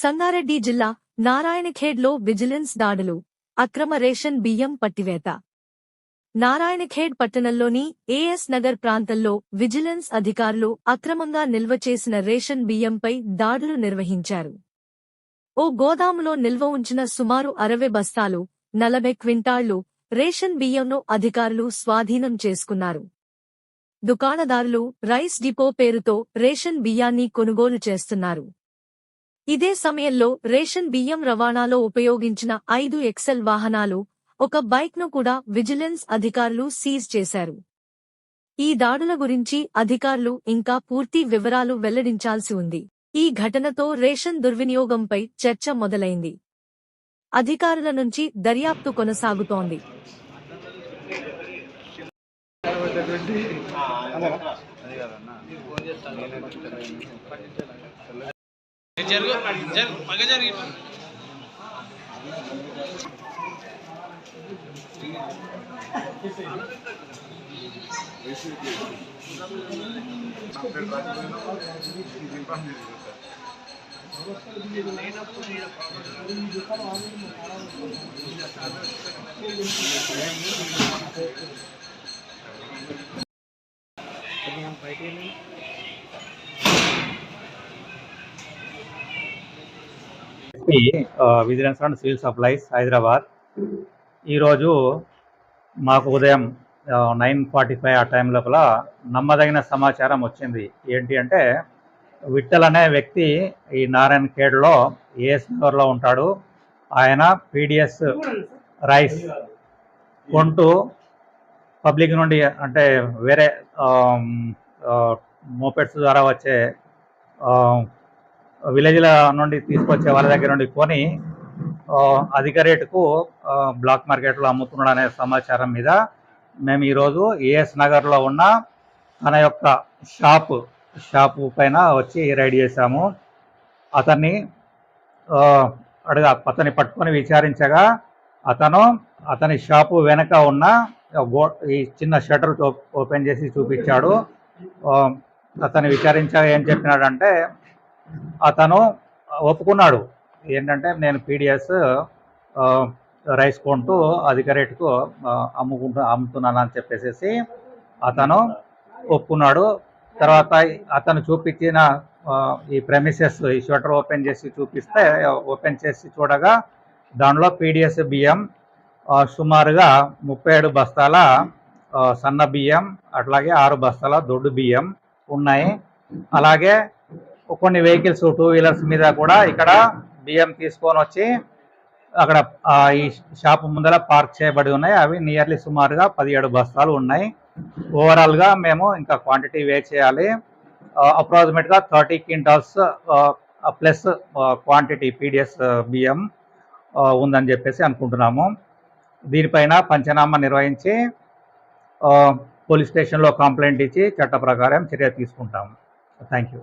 సంగారెడ్డి జిల్లా నారాయణఖేడ్లో విజిలెన్స్ దాడులు అక్రమ రేషన్ బియ్యం పట్టివేత. నారాయణఖేడ్ పట్టణంలోని ఏఎస్ నగర్ ప్రాంతంలో విజిలెన్స్ అధికారులు అక్రమంగా నిల్వ చేసిన రేషన్ బియ్యంపై దాడులు నిర్వహించారు. ఓ గోదాములో నిల్వ ఉంచిన సుమారు అరవై బస్తాలు నలభై క్వింటాళ్ళు రేషన్ బియ్యంను అధికారులు స్వాధీనం చేసుకున్నారు. దుకాణదారులు రైస్ డిపో పేరుతో రేషన్ బియ్యాన్ని కొనుగోలు చేస్తున్నారు. ఇదే సమయంలో రేషన్ బియ్యం రవాణాలో ఉపయోగించిన ఐదు ఎక్సెల్ వాహనాలు ఒక బైక్ను కూడా విజిలెన్స్ అధికారులు సీజ్ చేశారు. ఈ దాడుల గురించి అధికారులు ఇంకా పూర్తి వివరాలు వెల్లడించాల్సి ఉంది. ఈ ఘటనతో రేషన్ దుర్వినియోగంపై చర్చ మొదలైంది. అధికారుల నుంచి దర్యాప్తు కొనసాగుతోంది. Eh, kejar gua, kejar, pakai gitu. baik ini SP vigilance and civil supplies Hyderabad. ఈరోజు మాకు ఉదయం నైన్ ఫార్టీ ఫైవ్ ఆ టైం లోపల నమ్మదగిన సమాచారం వచ్చింది. ఏంటి అంటే విట్టల్ అనే వ్యక్తి ఈ నారాయణ ఖేడ్లో ఏఎస్ నగర్లో ఉంటాడు? ఆయన పీడిఎస్ రైస్ కొంటూ పబ్లిక్ నుండి అంటే వేరే మోపెడ్స్ ద్వారా వచ్చే విలేజ్ల నుండి తీసుకొచ్చే వాళ్ళ దగ్గర నుండి కొని అధిక రేటుకు బ్లాక్ మార్కెట్లో అమ్ముతున్నాడు అనే సమాచారం మీద మేము ఈరోజు ఏఎస్ నగర్లో ఉన్న తన యొక్క షాపు షాపు పైన వచ్చి రైడ్ చేశాము. అతన్ని అడుగు అతన్ని పట్టుకొని విచారించగా అతను అతని షాపు వెనక ఉన్న గో ఈ చిన్న షటర్ ఓపెన్ చేసి చూపించాడు. అతన్ని విచారించగా ఏం చెప్పినాడంటే అతను ఒప్పుకున్నాడు. ఏంటంటే నేను పీడిఎస్ రైస్ కొంటూ అధిక రేటుకు అమ్ముకుంటు అమ్ముకుంటూ అమ్ముతున్నాను అని చెప్పేసి అతను ఒప్పుకున్నాడు. తర్వాత అతను చూపించిన ఈ ప్రెమిసెస్ ఈ షటర్ ఓపెన్ చేసి చూపిస్తే ఓపెన్ చేసి చూడగా దానిలో పీడిఎస్ బియ్యం సుమారుగా ముప్పై ఏడు బస్తాల సన్న బియ్యం అట్లాగే ఆరు బస్తాల దొడ్డు బియ్యం ఉన్నాయి. అలాగే కొన్ని వెహికల్స్ టూ వీలర్స్ మీద కూడా ఇక్కడ బియ్యం తీసుకొని వచ్చి అక్కడ ఈ షాప్ ముందర పార్క్ చేయబడి ఉన్నాయి. అవి నియర్లీ సుమారుగా పదిహేడు బస్తాలు ఉన్నాయి. ఓవరాల్గా మేము ఇంకా క్వాంటిటీ వే చేయాలి. అప్రాక్సిమేట్గా thirty quintals plus quantity PDS బియ్యం ఉందని చెప్పేసి అనుకుంటున్నాము. దీనిపైన పంచనామా నిర్వహించి పోలీస్ స్టేషన్లో కంప్లైంట్ ఇచ్చి చట్ట ప్రకారం చర్య తీసుకుంటాము. Thank you